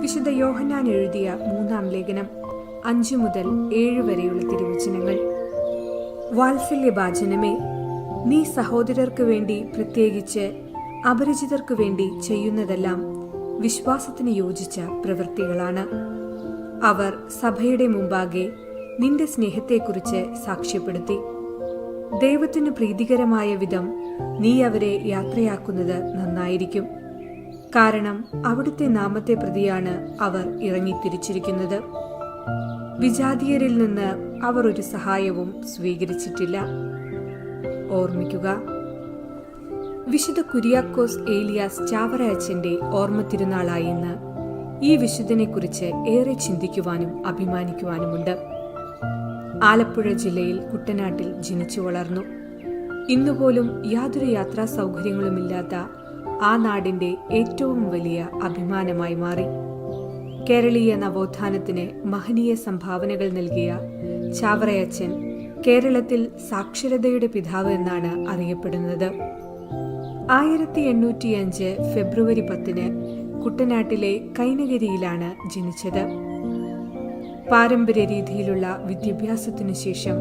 വിശുദ്ധ യോഹന്നാൻ എഴുതിയ മൂന്നാം ലേഖനം അഞ്ചു മുതൽ ഏഴ് വരെയുള്ള തിരുവചനങ്ങൾ. വാത്സല്യഭാചനമേ നീ സഹോദരർക്ക് വേണ്ടി പ്രത്യേകിച്ച് അപരിചിതർക്കു വേണ്ടി ചെയ്യുന്നതെല്ലാം വിശ്വാസത്തിന് യോജിച്ച പ്രവൃത്തികളാണ്. അവർ സഭയുടെ മുമ്പാകെ നിന്റെ സ്നേഹത്തെക്കുറിച്ച് സാക്ഷ്യപ്പെടുത്തി. ദൈവത്തിന് പ്രീതികരമായ വിധം നീ അവരെ യാത്രയാക്കുന്നത് നന്നായിരിക്കും. കാരണം അവിടുത്തെ നാമത്തെ പ്രതിയാണ് അവർ ഇറങ്ങിത്തിരിച്ചിരിക്കുന്നത്. വിജാതീയരിൽ നിന്ന് അവർ ഒരു സഹായവും സ്വീകരിച്ചിട്ടില്ല. ഓർമ്മിക്കുക വിശുദ്ധ കുര്യാക്കോസ് ഏലിയാസ് ചാവറയച്ചന്റെ ഓർമ്മ തിരുനാളായി ഇന്ന് ഈ വിശുദ്ധനെക്കുറിച്ച് ഏറെ ചിന്തിക്കുവാനും അഭിമാനിക്കുവാനുമുണ്ട്. ആലപ്പുഴ ജില്ലയിൽ കുട്ടനാട്ടിൽ ജനിച്ചു വളർന്നു. ഇന്നുപോലും യാതൊരു യാത്രാ സൗകര്യങ്ങളുമില്ലാത്ത ആ നാടിന്റെ ഏറ്റവും വലിയ അഭിമാനമായി മാറി. കേരളീയ നവോത്ഥാനത്തിന് മഹനീയ സംഭാവനകൾ നൽകിയ ചാവറയച്ചൻ കേരളത്തിൽ സാക്ഷരതയുടെ പിതാവ് എന്നാണ് അറിയപ്പെടുന്നത്. ആയിരത്തി എണ്ണൂറ്റി അഞ്ച് ഫെബ്രുവരി പത്തിന് കുട്ടനാട്ടിലെ കൈനഗരിയിലാണ് ജനിച്ചത്. പാരമ്പര്യ രീതിയിലുള്ള വിദ്യാഭ്യാസത്തിനു ശേഷം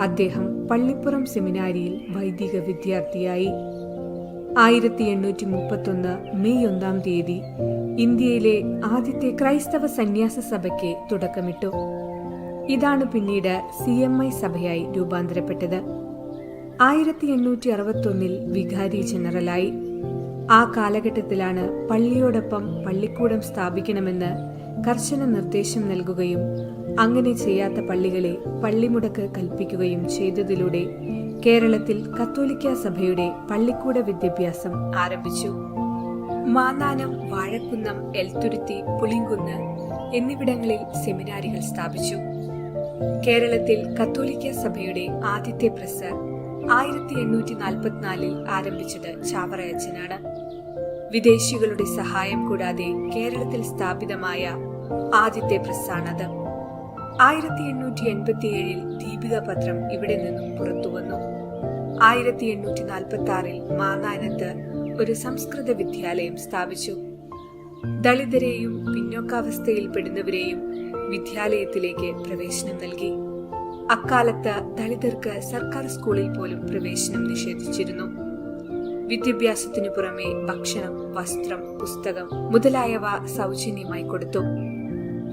അദ്ദേഹം പള്ളിപ്പുറം സെമിനാരിയിൽ വൈദിക വിദ്യാർത്ഥിയായി. ആയിരത്തി എണ്ണൂറ്റി മുപ്പത്തൊന്ന് മെയ് ഒന്നാം തീയതി ഇന്ത്യയിലെ ആദ്യത്തെ ക്രൈസ്തവ സന്യാസ സഭയ്ക്ക് തുടക്കമിട്ടു. ഇതാണ് പിന്നീട് സി എം ഐ സഭയായി രൂപാന്തരപ്പെട്ടത്. ആയിരത്തി എണ്ണൂറ്റി അറുപത്തൊന്നിൽ വികാരി ജനറലായി. ആ കാലഘട്ടത്തിലാണ് പള്ളിയോടൊപ്പം പള്ളിക്കൂടം സ്ഥാപിക്കണമെന്ന് കർശന നിർദ്ദേശം നൽകുകയും അങ്ങനെ ചെയ്യാത്ത പള്ളികളെ പള്ളിമുടക്ക് കൽപ്പിക്കുകയും ചെയ്തതിലൂടെ കേരളത്തിൽ കത്തോലിക്ക സഭയുടെ പള്ളിക്കൂട വിദ്യാഭ്യാസം ആരംഭിച്ചു. മാന്നാനം വാഴക്കുന്നം എൽത്തുരുത്തി പുളിങ്കുന്ന് എന്നിവിടങ്ങളിൽ സെമിനാരികൾ സ്ഥാപിച്ചു. കേരളത്തിൽ കത്തോലിക്ക സഭയുടെ ആദ്യത്തെ പ്രസ് ആയിരത്തി എണ്ണൂറ്റി നാൽപ്പത്തിനാലിൽ ആരംഭിച്ചത് ചാവറയച്ചനാണ്. വിദേശികളുടെ സഹായം കൂടാതെ കേരളത്തിൽ സ്ഥാപിതമായ ആദ്യത്തെ പ്രസ്സാണത് ആയിരത്തി എണ്ണൂറ്റി എൺപത്തിയേഴിൽ ദീപിക പത്രം ഇവിടെ നിന്നും പുറത്തുവന്നു. ആയിരത്തി എണ്ണൂറ്റി നാൽപ്പത്തി ആറിൽ മാന്നാനത്ത് ഒരു സംസ്കൃത വിദ്യാലയം സ്ഥാപിച്ചു. ദളിതരെയും പിന്നോക്കാവസ്ഥയിൽപ്പെടുന്നവരെയും വിദ്യാലയത്തിലേക്ക് പ്രവേശനം നൽകി. അക്കാലത്ത് ദളിതർക്ക് സർക്കാർ സ്കൂളിൽ പോലും പ്രവേശനം നിഷേധിച്ചിരുന്നു. വിദ്യാഭ്യാസത്തിനു പുറമെ ഭക്ഷണം വസ്ത്രം പുസ്തകം മുതലായവ സൗജന്യമായി കൊടുത്തു.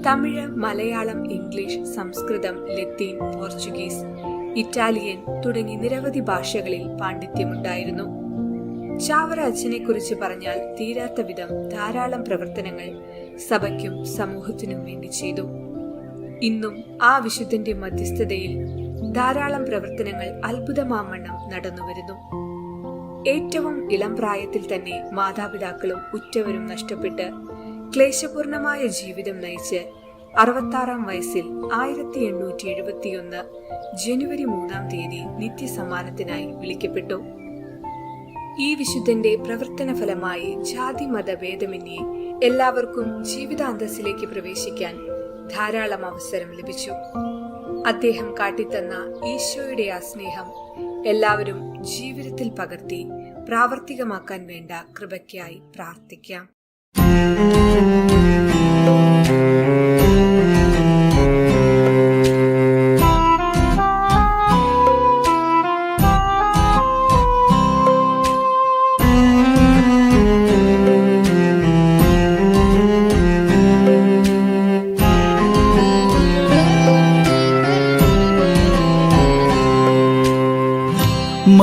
തമിഴ് മലയാളം ഇംഗ്ലീഷ് സംസ്കൃതം ലത്തീൻ പോർച്ചുഗീസ് ഇറ്റാലിയൻ തുടങ്ങി നിരവധി ഭാഷകളിൽ പാണ്ഡിത്യമുണ്ടായിരുന്നു. ചാവറ അച്ഛനെ കുറിച്ച് പറഞ്ഞാൽ തീരാത്ത വിധം ധാരാളം പ്രവർത്തനങ്ങൾ സഭയ്ക്കും സമൂഹത്തിനും വേണ്ടി ചെയ്തു. ഇന്നും ആ വിശുദ്ധന്റെ മധ്യസ്ഥതയിൽ ധാരാളം പ്രവർത്തനങ്ങൾ അത്ഭുതമാമണ്ണം നടന്നുവരുന്നു ഏറ്റവും ഇളം പ്രായത്തിൽ തന്നെ മാതാപിതാക്കളും ഉറ്റവരും നഷ്ടപ്പെട്ട് ക്ലേശപൂർണമായ ജീവിതം നയിച്ച് അറുപത്താറാം വയസ്സിൽ ആയിരത്തി എണ്ണൂറ്റി എഴുപത്തിയൊന്ന് ജനുവരി മൂന്നാം തീയതി നിത്യസമ്മാനത്തിനായി വിളിക്കപ്പെട്ടു. ഈ വിശുദ്ധന്റെ പ്രവർത്തന ഫലമായി ജാതി മത ഭേദമന്യേ എല്ലാവർക്കും ജീവിതാന്തസ്സിലേക്ക് പ്രവേശിക്കാൻ ധാരാളം അവസരം ലഭിച്ചു. അദ്ദേഹം കാട്ടിത്തന്ന ഈശോയുടെ ആ സ്നേഹം എല്ലാവരും ജീവിതത്തിൽ പകർത്തി പ്രാവർത്തികമാക്കാൻ വേണ്ട കൃപയ്ക്കായി പ്രാർത്ഥിക്കാം.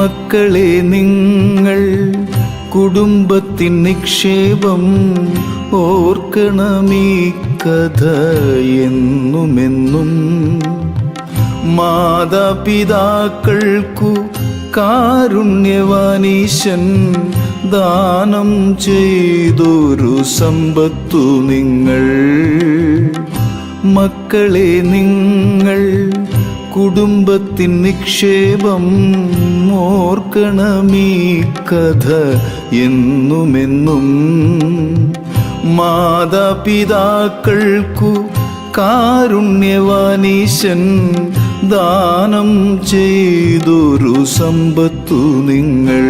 മക്കളെ നിങ്ങൾ കുടുംബത്തിൻ നിക്ഷേപം ഓർക്കണമീ കഥ എന്നുമെന്നും മാതാപിതാക്കൾക്കു കാരുണ്യവാനീശൻ ദാനം ചെയ്തൊരു സമ്പത്തു നിങ്ങൾ. മക്കളെ നിങ്ങൾ കുടുംബത്തിൻ നിക്ഷേപം ഓർക്കണമീ കഥ എന്നുമെന്നും മാതാപിതാക്കൾക്കു കാരുണ്യവാനീശൻ ദാനം ചെയ്തൊരു സമ്പത്തു നിങ്ങൾ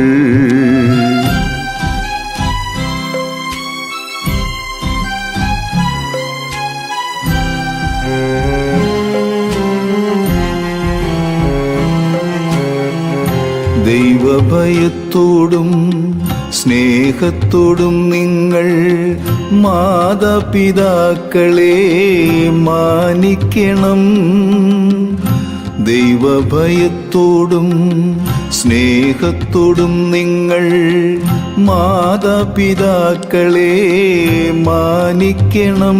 ദൈവഭയത്തോടും സ്നേഹത്തോടും നിങ്ങൾ മാതാപിതാക്കളെ മാനിക്കണം. ദൈവഭയത്തോടും സ്നേഹത്തോടും നിങ്ങൾ മാതാപിതാക്കളെ മാനിക്കണം.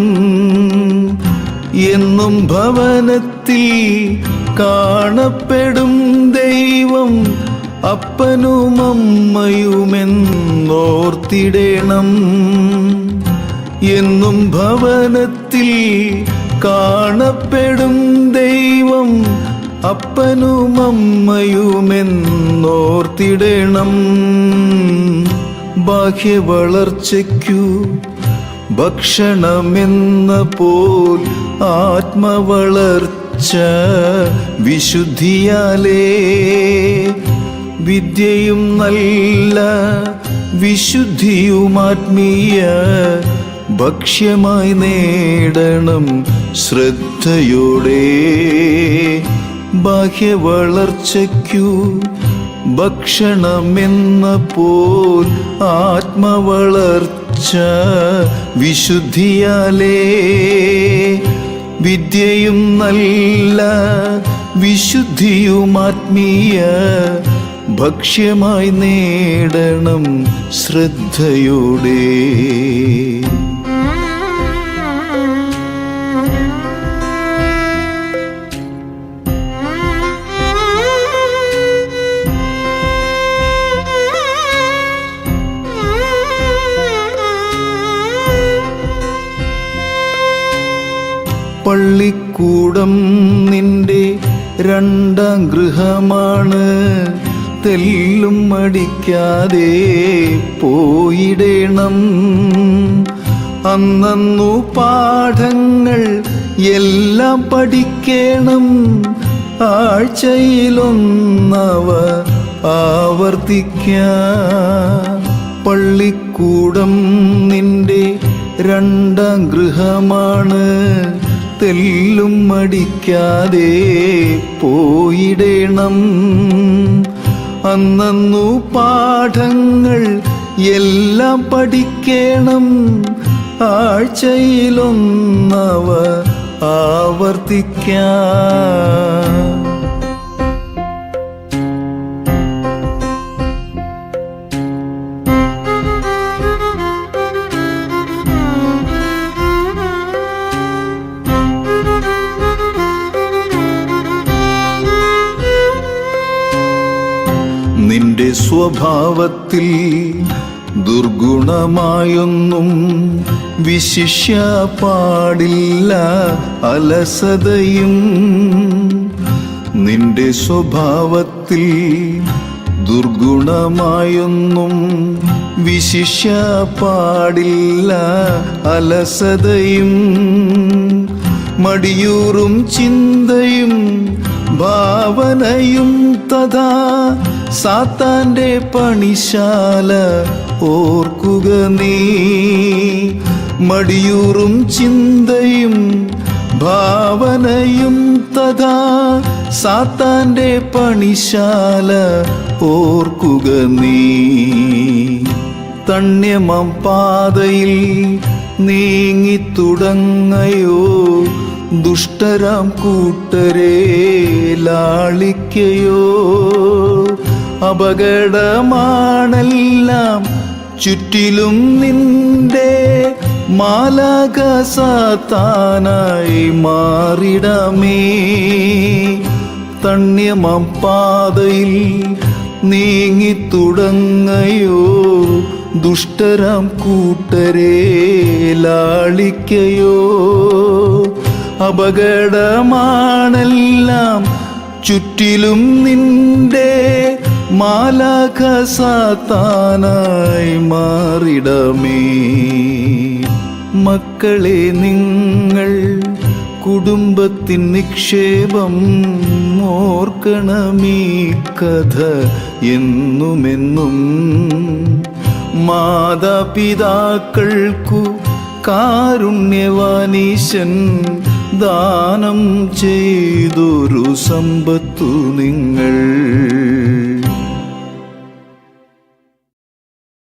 എന്നും ഭവനത്തിൽ കാണപ്പെടും ദൈവം അപ്പനും അമ്മയുമെന്നോർത്തിടണം. എന്നും ഭവനത്തിൽ കാണപ്പെടും ദൈവം. അപ്പനും അമ്മയുമെന്നോർത്തിടണം. ബാഹ്യവളർച്ചയ്ക്കു ഭക്ഷണമെന്ന പോൽ ആത്മവളർച്ച വിശുദ്ധിയാലേ വിദ്യയും നല്ല വിശുദ്ധിയും ആത്മീയ ഭക്ഷ്യമായി നേടണം ശ്രദ്ധയോടെ. ബാഹ്യ ബാഹ്യവളർച്ചയ്ക്കു ഭക്ഷണമെന്ന പോൽ ആത്മവളർച്ച വിശുദ്ധിയാലേ. വിദ്യയും നല്ല വിശുദ്ധിയും ആത്മീയ ഭക്ഷ്യമായി നേടണം ശ്രദ്ധയോടെ. പള്ളിക്കൂടം നിന്റെ രണ്ടാം ഗൃഹമാണ്. തെല്ലും മടിക്കാതെ പോയിടേണം. അന്നു പാഠങ്ങൾ എല്ലാം പഠിക്കണം. ആഴ്ചയിലൊന്നവ ആവർത്തിക്ക. പള്ളിക്കൂടം നിന്റെ രണ്ടാം ഗൃഹമാണ്. തെല്ലും മടിക്കാതെ പോയിടണം. അന്നു പാഠങ്ങൾ എല്ലാം പഠിക്കണം. ആഴ്ചയിലൊന്നവ ആവർത്തിക്കാം. സ്വഭാവത്തിൽ ദുർഗുണമായൊന്നും വിശിഷ്യ പാടില്ല അലസതയും. നിന്റെ സ്വഭാവത്തിൽ ദുർഗുണമായൊന്നും വിശിഷ്യ പാടില്ല അലസതയും. മടിയൂറും ചിന്തയും ഭാവനയും തഥാ സാത്താന്റെ പണിശാല ഓർക്കുക നീ. മടിയൂറും ചിന്തയും ഭാവനയും തഥാ സാത്താന്റെ പണിശാല ഓർക്കുക നീ. തണ്യമം പാതയിൽ നീങ്ങിത്തുടങ്ങയോ ദുഷ്ടരാം കൂട്ടരെ ലാളിക്കയോ? അപകടമാണെല്ലാം ചുറ്റിലും നിന്റെ മാലാക സാത്താനായി മാറിടമേ. തണ്യമം പാതയിൽ നീങ്ങി തുടങ്ങയോ? ദുഷ്ടരാം കൂട്ടരെ ലാളിക്കയോ? അപകടമാണെല്ലാം ചുറ്റിലും നിന്റെ മാലാഖ സാത്താനായി മാറിടമേ. മക്കളെ നിങ്ങൾ കുടുംബത്തിൻ നിക്ഷേപം ഓർക്കണമീ കഥ എന്നുമെന്നും. മാതാപിതാക്കൾക്കു കാരുണ്യവാനീശൻ ദാനം ചെയ്തൊരു സമ്പത്തു നിങ്ങൾ.